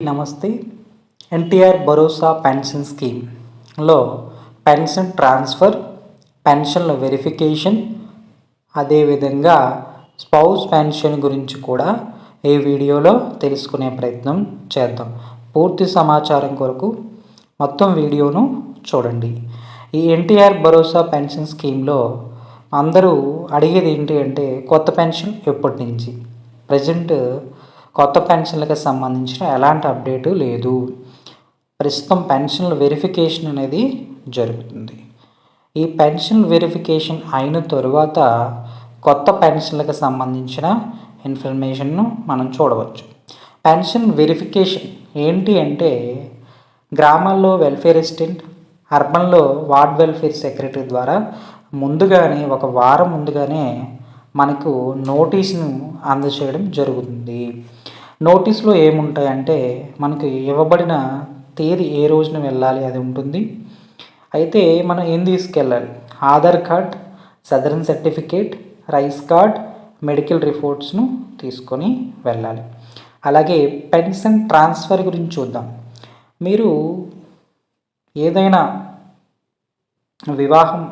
నమస్తే. ఎన్టీఆర్ భరోసా పెన్షన్ స్కీమ్లో pension transfer పెన్షన్ల వెరిఫికేషన్ అదేవిధంగా స్పౌస్ పెన్షన్ గురించి కూడా ఈ వీడియోలో తెలుసుకునే ప్రయత్నం చేద్దాం. పూర్తి సమాచారం కొరకు మొత్తం వీడియోను చూడండి. ఈ ఎన్టీఆర్ భరోసా పెన్షన్ స్కీమ్లో అందరూ అడిగేది ఏంటి అంటే కొత్త పెన్షన్ ఎప్పటి నుంచి? ప్రజెంట్ కొత్త పెన్షన్లకు సంబంధించిన ఎలాంటి అప్డేటు లేదు. ప్రస్తుతం పెన్షన్ల వెరిఫికేషన్ అనేది జరుగుతుంది. ఈ పెన్షన్ వెరిఫికేషన్ అయిన తరువాత కొత్త పెన్షన్లకు సంబంధించిన ఇన్ఫర్మేషన్ను మనం చూడవచ్చు. పెన్షన్ వెరిఫికేషన్ ఏంటి అంటే గ్రామాల్లో వెల్ఫేర్ అసిస్టెంట్ అర్బన్లో వార్డ్ వెల్ఫేర్ సెక్రటరీ ద్వారా ముందుగానే ఒక వారం ముందుగానే మనకు నోటీసును అందచేయడం జరుగుతుంది. నోటీస్లో ఏముంటాయంటే మనకు ఇవ్వబడిన తేదీ ఏ రోజున వెళ్ళాలి అది ఉంటుంది. అయితే మనం ఏం తీసుకెళ్ళాలి? Aadhaar card SADAREM certificate rice card medical రిపోర్ట్స్ను తీసుకొని వెళ్ళాలి. అలాగే పెన్షన్ ట్రాన్స్ఫర్ గురించి చూద్దాం. మీరు ఏదైనా వివాహం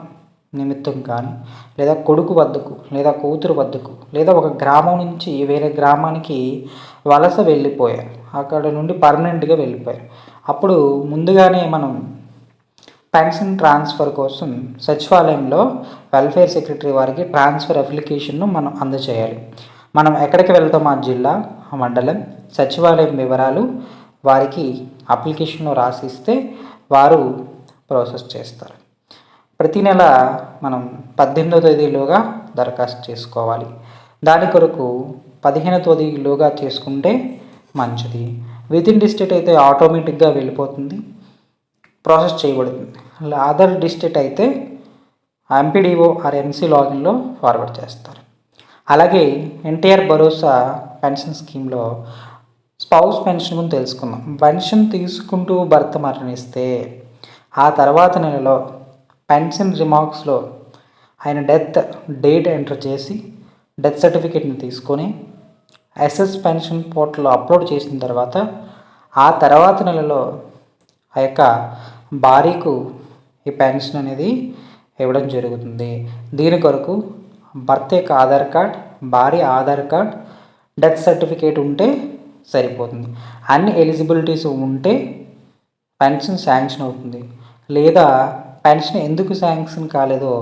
నిమిత్తం కానీ లేదా కొడుకు వద్దకు లేదా కూతురు వద్దకు లేదా ఒక గ్రామం నుంచి వేరే గ్రామానికి వలస వెళ్ళిపోయారు. అక్కడ నుండి పర్మనెంట్గా వెళ్ళిపోయారు. అప్పుడు ముందుగానే మనం పెన్షన్ ట్రాన్స్ఫర్ కోసం సచివాలయంలో వెల్ఫేర్ సెక్రటరీ వారికి ట్రాన్స్ఫర్ అప్లికేషన్ను మనం అందజేయాలి మనం ఎక్కడికి వెళ్తాం ఆ జిల్లా ఆ మండలం సచివాలయం వివరాలు వారికి అప్లికేషన్లో రాసిస్తే వారు ప్రాసెస్ చేస్తారు. ప్రతి నెల మనం పద్దెనిమిదో తేదీలోగా దరఖాస్తు చేసుకోవాలి. దాని కొరకు పదిహేనో తేదీలోగా చేసుకుంటే మంచిది. విత్ ఇన్ డిస్ట్రిక్ట్ అయితే ఆటోమేటిక్గా వెళ్ళిపోతుంది. ప్రాసెస్ చేయబడుతుంది. అదర్ డిస్ట్రిక్ట్ అయితే ఎంపీడీఓ ఆర్ ఎంసీ లాగిన్లో ఫార్వర్డ్ చేస్తారు. అలాగే ఎన్టీఆర్ భరోసా పెన్షన్ స్కీమ్లో స్పౌస్ పెన్షన్ గురించి తెలుసుకుందాం. పెన్షన్ తీసుకుంటూ భర్త మరణిస్తే ఆ తర్వాత నెలలో పెన్షన్ రిమార్క్స్లో ఆయన డెత్ డేట్ ఎంటర్ చేసి డెత్ సర్టిఫికేట్ని తీసుకొని ఎస్ఎస్ పెన్షన్ పోర్టల్లో అప్లోడ్ చేసిన తర్వాత ఆ తర్వాత నెలలో ఆ యొక్క భార్యకు ఈ పెన్షన్ అనేది ఇవ్వడం జరుగుతుంది. దీని కొరకు భర్త యొక్క ఆధార్ కార్డ్ భార్య ఆధార్ కార్డ్ డెత్ సర్టిఫికేట్ ఉంటే సరిపోతుంది. అన్ని ఎలిజిబిలిటీస్ ఉంటే పెన్షన్ శాంక్షన్ అవుతుంది. లేదా పెన్షన్ ఎందుకు శాంక్షన్ కాలేదో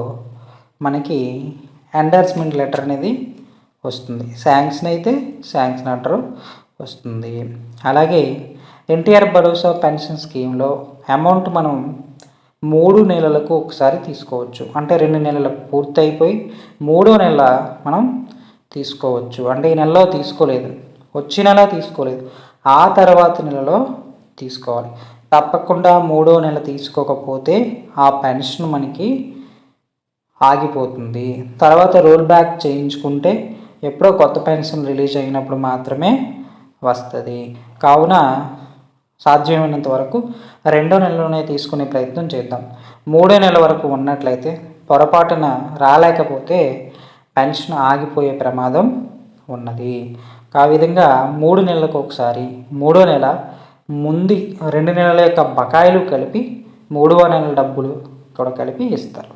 మనకి ఎండార్స్మెంట్ లెటర్ అనేది వస్తుంది. శాంక్షన్ అయితే శాంక్షన్ అంటారు వస్తుంది. అలాగే ఎన్టీఆర్ భరోసా పెన్షన్ స్కీమ్లో అమౌంట్ మనం మూడు నెలలకు ఒకసారి తీసుకోవచ్చు. అంటే రెండు నెలలకు పూర్తయిపోయి మూడో నెల మనం తీసుకోవచ్చు. అంటే ఈ నెలలో తీసుకోలేదు. వచ్చే నెల తీసుకోలేదు. ఆ తర్వాత నెలలో తీసుకోవాలి. తప్పకుండా మూడో నెల తీసుకోకపోతే ఆ పెన్షన్ మనకి ఆగిపోతుంది. తర్వాత రోల్ బ్యాక్ చేయించుకుంటే ఎప్పుడో కొత్త పెన్షన్ రిలీజ్ అయినప్పుడు మాత్రమే వస్తుంది. కావున సాధ్యమైనంత వరకు రెండో నెలలోనే తీసుకునే ప్రయత్నం చేద్దాం. మూడో నెల వరకు ఉన్నట్లయితే పొరపాటున రాలేకపోతే పెన్షన్ ఆగిపోయే ప్రమాదం ఉన్నది. ఆ విధంగా మూడు నెలలకు ఒకసారి మూడో నెల ముందు రెండు నెలల యొక్క బకాయిలు కలిపి మూడవ నెల డబ్బులు కూడా కలిపి ఇస్తారు.